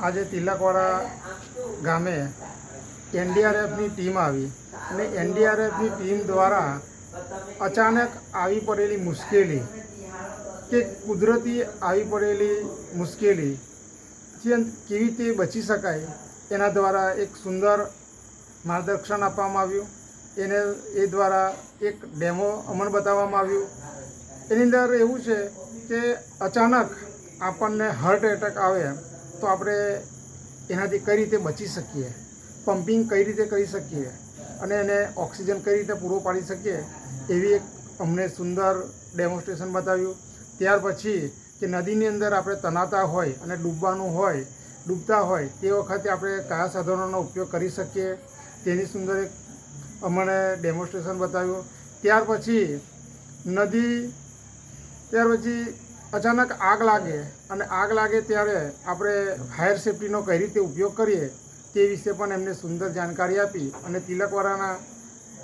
આજે તિલકવાડા ગામે એનડીઆરએફની ટીમ આવી અને એનડીઆરએફની ટીમ દ્વારા અચાનક આવી પડેલી મુશ્કેલી કે કુદરતી આવી પડેલી મુશ્કેલી કેવી રીતે બચી શકાય એના દ્વારા એક સુંદર માર્ગદર્શન આપવામાં આવ્યું. એને એ દ્વારા એક ડેમો અમને બતાવવામાં આવ્યું. એની અંદર એવું છે કે અચાનક આપણને હાર્ટ એટેક આવે તો આપણે એનાથી કઈ રીતે બચી શકીએ? પમ્પિંગ કઈ રીતે કરી શકીએ? અને એને ઓક્સિજન કઈ રીતે પૂરો પાડી શકીએ? એવી એક અમને સુંદર ડેમોન્સ્ટ્રેશન બતાવ્યું. ત્યાર પછી કે નદીની અંદર આપણે તનાતા હોય અને ડૂબવાનું હોય, ડૂબતા હોય, તે વખતે આપણે કયા સાધનોનો ઉપયોગ કરી શકીએ? તેની સુંદર એક અમને ડેમોન્સ્ટ્રેશન બતાવ્યું. ત્યાર પછી નદી, ત્યાર પછી અચાનક આગ લાગે અને આગ લાગે ત્યારે આપણે ફાયર સેફટીનો કઈ રીતે ઉપયોગ કરીએ તે વિશે પણ એમને સુંદર જાણકારી આપી અને તિલકવાડાના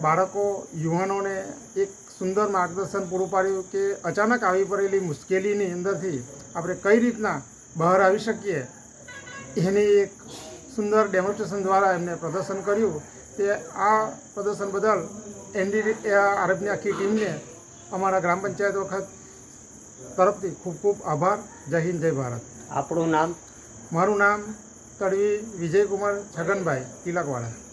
બાળકો, યુવાનોને એક સુંદર માર્ગદર્શન પૂરું પાડ્યું કે અચાનક આવી પડેલી મુશ્કેલીની અંદરથી આપણે કઈ રીતના બહાર આવી શકીએ. એની એક સુંદર ડેમોન્સ્ટ્રેશન દ્વારા એમને પ્રદર્શન કર્યું તે આ પ્રદર્શન બદલ એનડી આરબની આખી ટીમને અમારા ગ્રામ પંચાયત વખત તરફથી ખૂબ ખૂબ આભાર. જય હિન્દ જય ભારત. આપણું નામ? મારું નામ તડવી વિજયકુમાર છગનભાઈ તિલકવાડા.